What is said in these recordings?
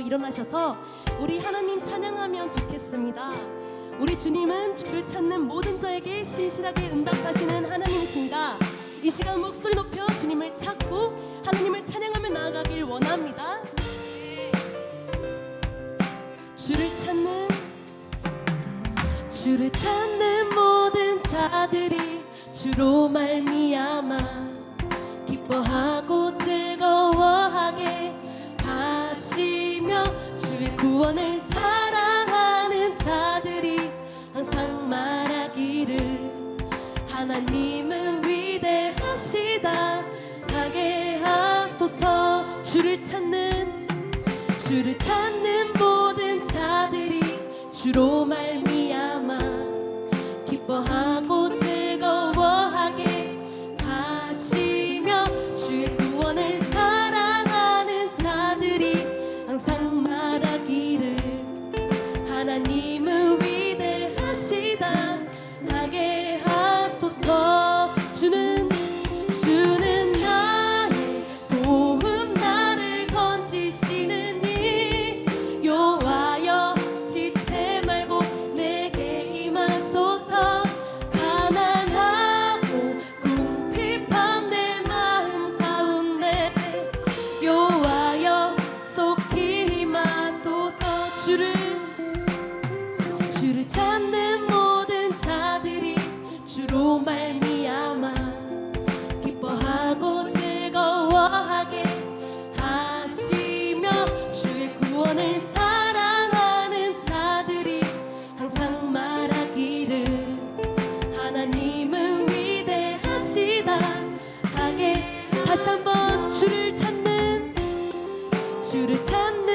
일어나셔서 우리 하나님 찬양하면 좋겠습니다. 우리 주님은 주를 찾는 모든 자에게 신실하게 응답하시는 하나님이십니다. 이 시간 목소리 높여 주님을 찾고 하나님을 찬양하며 나아가길 원합니다. 주를 찾는 주를 찾는 모든 자들이 주로 말미암아 기뻐하고 구원을 사랑하는 자들이 항상 말하기를 하나님은 위대하시다. 하게 하소서 주를 찾는 주를 찾는 모든 자들이 주로 말미암아 기뻐하고 you to tend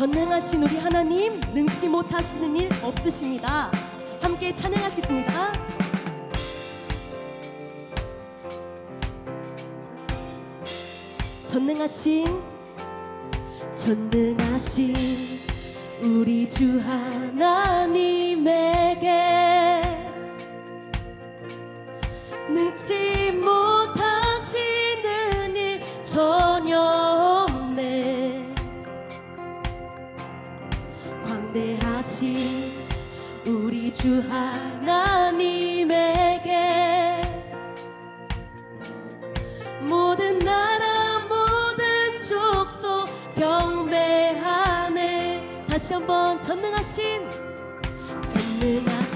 전능하신 우리 하나님 능치 못하시는 일 없으십니다. 함께 찬양하겠습니다. 전능하신 전능하신 우리 주 하나님에게 주 하나님에게 모든 나라 모든 족속 경배하네. 다시 한번 전능하신 전능하신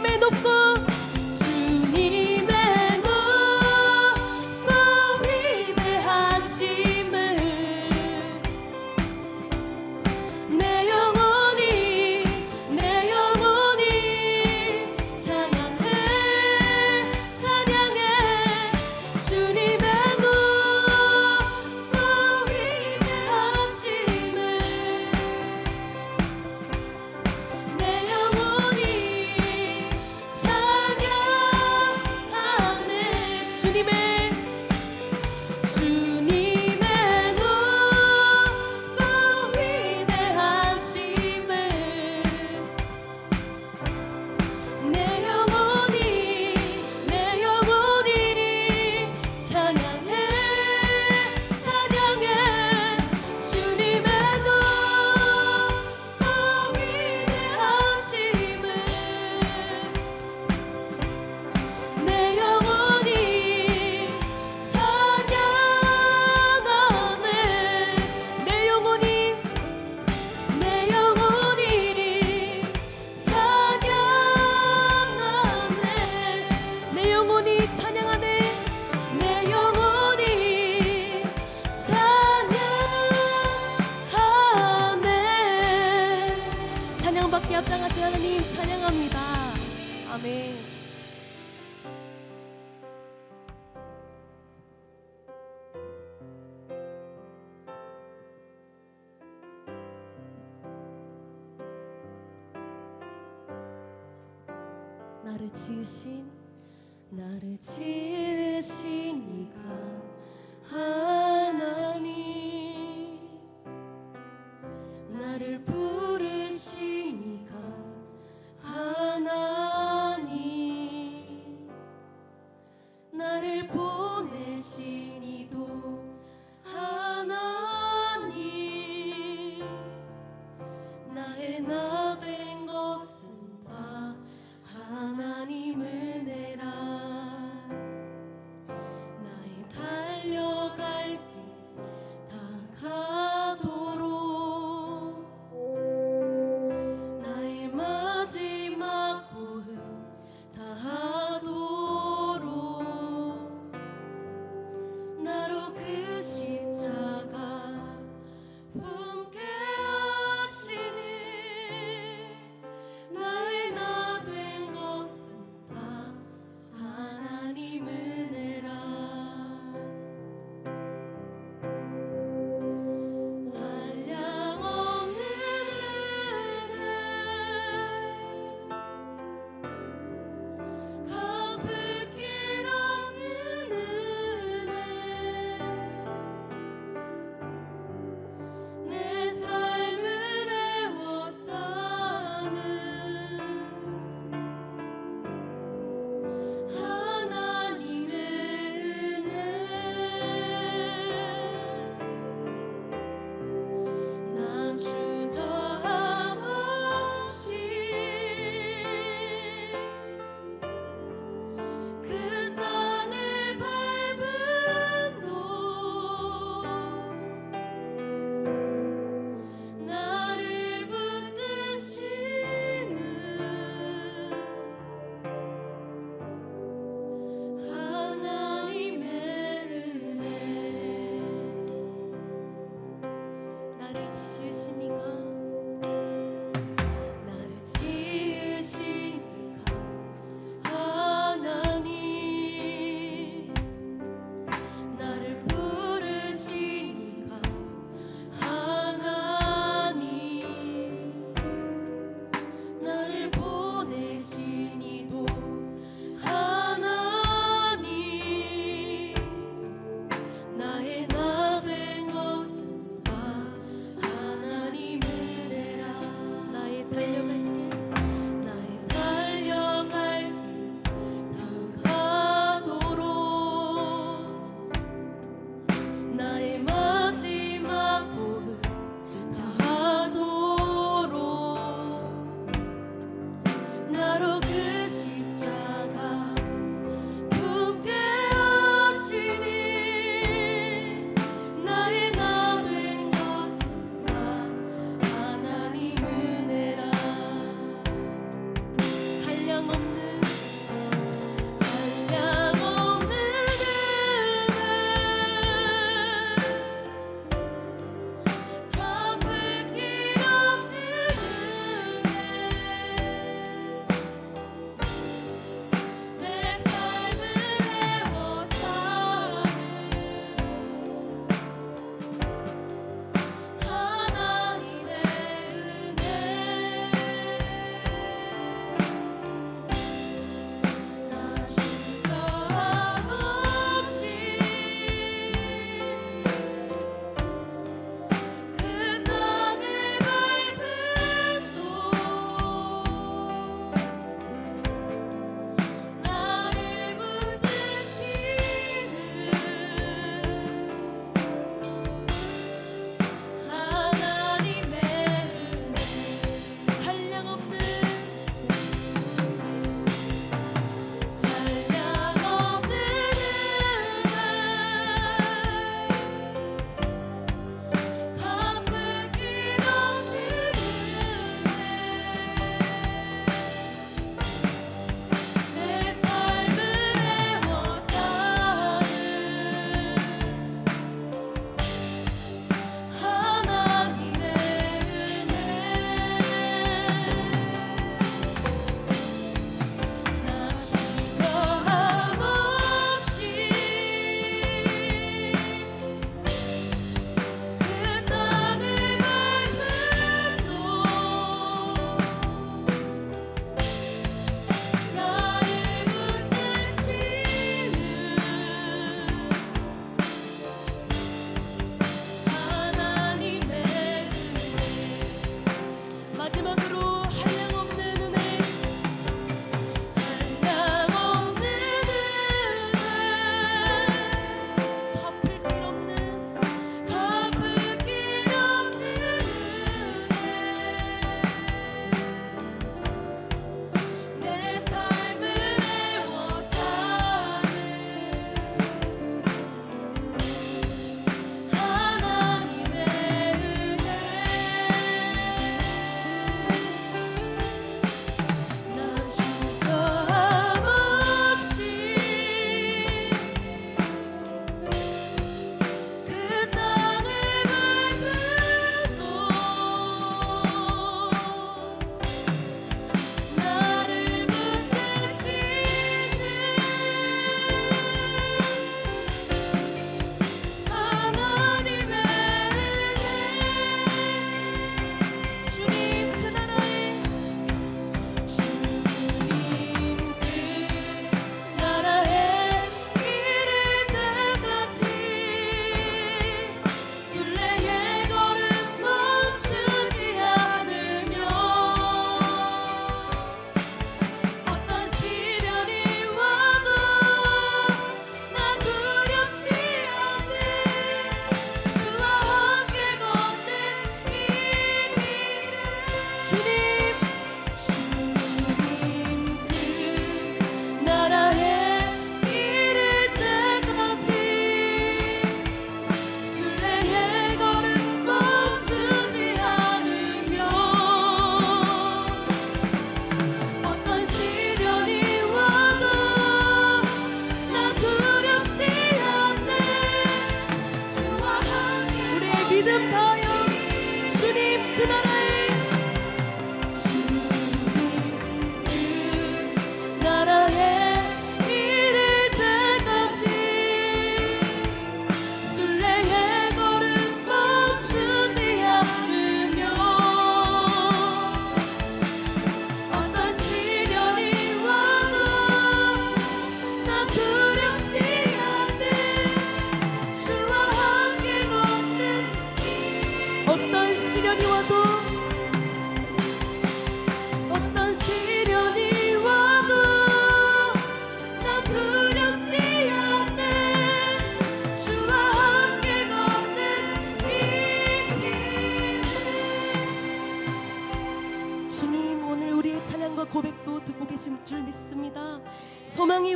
姫どこ 나를 지으신 나를 지으신 이가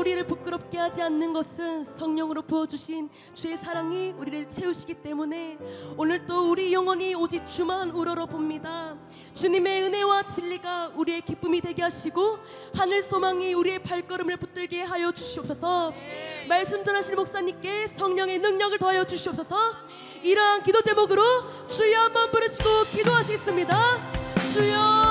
우리를 부끄럽게 하지 않는 것은 성령으로 부어주신 주의 사랑이 우리를 채우시기 때문에 오늘 또 우리 영혼이 오직 주만 우러러 봅니다. 주님의 은혜와 진리가 우리의 기쁨이 되게 하시고 하늘 소망이 우리의 발걸음을 붙들게 하여 주시옵소서. 말씀 전하실 목사님께 성령의 능력을 더하여 주시옵소서. 이러한 기도 제목으로 주여 한번 부르시고 기도하시겠습니다. 주여